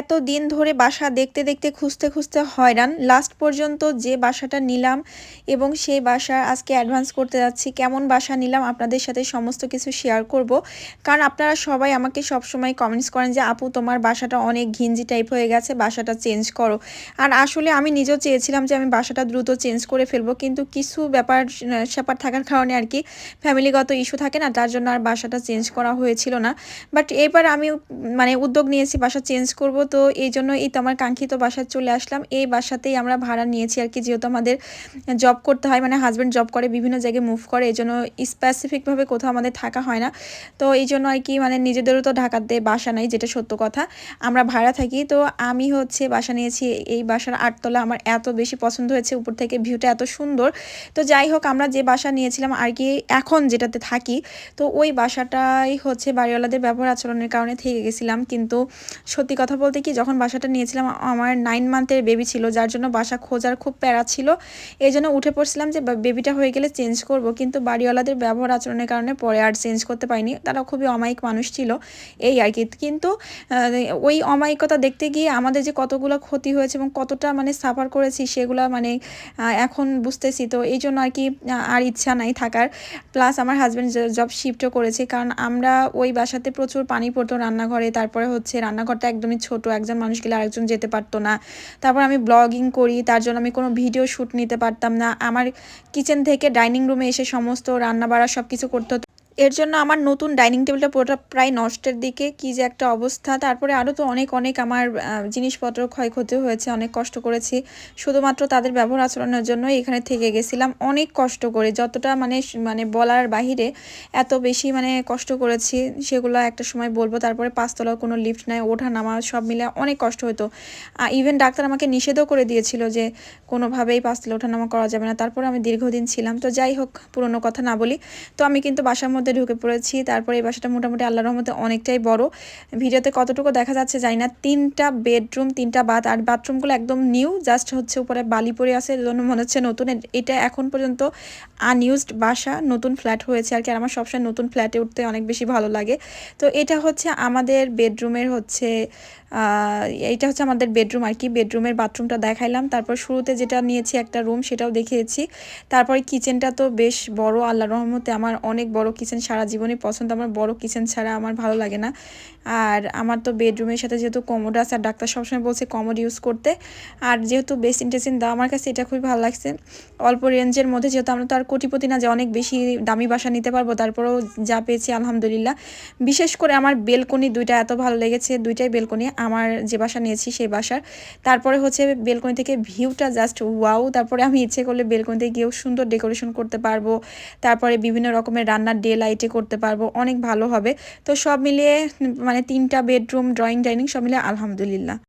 এত দিন ধরে বাসা দেখতে দেখতে খুঁজতে খুঁজতে হয়রান। লাস্ট পর্যন্ত যে বাসাটা নিলাম এবং সেই বাসা আজকে অ্যাডভান্স করতে যাচ্ছি, কেমন বাসা নিলাম আপনাদের সাথে সমস্ত কিছু শেয়ার করব। কারণ আপনারা সবাই আমাকে সবসময় কমেন্টস করেন যে, আপু, তোমার বাসাটা অনেক ঘিঞ্জি টাইপ হয়ে গেছে, বাসাটা চেঞ্জ করো। আর আসলে আমি নিজেও চেয়েছিলাম যে, আমি বাসাটা দ্রুত চেঞ্জ করে ফেলব, কিন্তু কিছু ব্যাপার স্যাপার থাকার কারণে আর কি ফ্যামিলিগত ইস্যু থাকে না, তার জন্য আর বাসাটা চেঞ্জ করা হয়েছিল না। বাট এবার আমি মানে উদ্যোগ নিয়েছি বাসা চেঞ্জ করব করব তো এই জন্য এই তো আমার কাঙ্ক্ষিত বাসায় চলে আসলাম। এই বাসাতেই আমরা ভাড়া নিয়েছি আর কি, যেহেতু আমাদের জব করতে হয় মানে হাজব্যান্ড জব করে, বিভিন্ন জায়গায় মুভ করে, এই জন্য স্পেসিফিকভাবে কোথাও আমাদের থাকা হয় না। তো এই জন্য আর কি মানে নিজেদেরও তো ঢাকাতে বাসা নাই, যেটা সত্য কথা। আমরা ভাড়া থাকি, তো আমি হচ্ছে বাসা নিয়েছি, এই বাসার আটতলা আমার এত বেশি পছন্দ হয়েছে, উপর থেকে ভিউটা এত সুন্দর। তো যাই হোক, আমরা যে বাসা নিয়েছিলাম আর কি, এখন যেটাতে থাকি, তো ওই বাসাটাই হচ্ছে বাড়িওয়ালাদের ব্যবহার আচরণের কারণে থেকে গেছিলাম। কিন্তু সত্যি কথা বলতে কি, যখন বাসাটা নিয়েছিলাম, আমার নাইন মান্থের বেবি ছিল, যার জন্য বাসা খোঁজার খুব প্যারা ছিল। এই জন্য উঠে পড়ছিলাম যে বেবিটা হয়ে গেলে চেঞ্জ করব। কিন্তু বাড়িওয়ালাদের ব্যবহার আচরণের কারণে পরে আর চেঞ্জ করতে পারিনি। তারা খুবই অমায়িক মানুষ ছিল, এই আর কি। কিন্তু ওই অমায়িকতা দেখতে গিয়ে আমাদের যে কতগুলো ক্ষতি হয়েছে এবং কতটা মানে সাফার করেছি, সেগুলো মানে এখন বুঝতেছি। তো এই জন্য আর কি আর ইচ্ছা নাই থাকার। প্লাস আমার হাজব্যান্ড জব শিফটও করেছে, কারণ আমরা ওই বাসাতে প্রচুর পানি পড়তো রান্নাঘরে। তারপরে হচ্ছে রান্নাঘরটা একদমই ছোট একজন মানুষ গেলে আরেকজন যেতে পারতো না। তারপর আমি ব্লগিং করি, তার জন্য আমি কোনো ভিডিও শ্যুট নিতে পারতাম না। আমার কিচেন থেকে ডাইনিং রুমে এসে সমস্ত রান্না বাড়া সব কিছু করতে হতো। এর জন্য আমার নতুন ডাইনিং টেবিলটা পুরোটা প্রায় নষ্টের দিকে। কি যে একটা অবস্থা। তারপরে আরও তো অনেক অনেক আমার জিনিসপত্র ক্ষয়ক্ষতি হয়েছে, অনেক কষ্ট করেছি। শুধুমাত্র তাদের ব্যবহার আচরণের জন্য এখানে থেকে গেছিলাম। অনেক কষ্ট করে, যতটা মানে মানে বলার বাহিরে এত বেশি মানে কষ্ট করেছি, সেগুলো একটা সময় বলব। তারপরে পাঁচতলা কোনো লিফট নেয় ওঠা নামা সব মিলে অনেক কষ্ট হতো। ইভেন ডাক্তার আমাকে নিষেধও করে দিয়েছিল যে কোনোভাবেই পাঁচতলা ওঠা নামা করা যাবে না। তারপরে আমি দীর্ঘদিন ছিলাম। তো যাই হোক, পুরনো কথা না বলি। তো আমি কিন্তু বাসার মধ্যে মধ্যে ঢুকে পড়েছি। তারপরে এই বাসাটা মোটামুটি আল্লাহর রহমতে অনেকটাই বড়। ভিডিওতে কতটুকু দেখা যাচ্ছে জানি না। তিনটা বেডরুম, তিনটা বাথ, আর বাথরুমগুলো একদম নিউ, জাস্ট হচ্ছে উপরে বালি পড়ে আছে জন্য মনে হচ্ছে নতুন। এটা এখন পর্যন্ত আনইউজড বাসা, নতুন ফ্ল্যাট হয়েছে আর কি, আর আমার সবসময় নতুন ফ্ল্যাটে উঠতে অনেক বেশি ভালো লাগে। তো এটা হচ্ছে আমাদের বেডরুমের হচ্ছে এইটা হচ্ছে আমাদের বেডরুম আর কি। বেডরুমের বাথরুমটা দেখাইলাম, তারপর শুরুতে যেটা নিয়েছি একটা রুম সেটাও দেখিয়েছি। তারপরে কিচেনটা তো বেশ বড় আল্লাহ রহমতে আমার অনেক বড় কিচেন সারা জীবনই পছন্দ। আমার বড় কিচেন ছাড়া আমার ভালো লাগে না। আর আমার তো বেডরুমের সাথে যেহেতু কমোড আছে, আর ডাক্তার সবসময় বলছে কমোড ইউজ করতে। আর যেহেতু বেসিন টেসিন দাও, আমার কাছে এটা খুবই ভালো লাগছে। অল্প রেঞ্জের মধ্যে যেহেতু আমরা তো আর কোটিপতি না যে অনেক বেশি দামি বাসা নিতে পারব, তারপরেও যা পেয়েছি আলহামদুলিল্লাহ। বিশেষ করে আমার বেলকনি দুইটা এত ভালো লেগেছে, দুইটাই বেলকনি। আমার যে বাসা নিয়েছি সেই বাসার। তারপরে হচ্ছে বেলকনি থেকে ভিউটা জাস্ট ওয়াও তারপরে আমি ইচ্ছে করলে বেলকনিতে গিয়েও সুন্দর ডেকোরেশন করতে পারব। তারপরে বিভিন্ন রকমের রান্নার ডে লাইটে করতে পারব, অনেক ভালো হবে। তো সব মিলিয়ে মানে তিনটা বেডরুম ড্রয়িং ডাইনিং সব মিলিয়ে আলহামদুলিল্লাহ।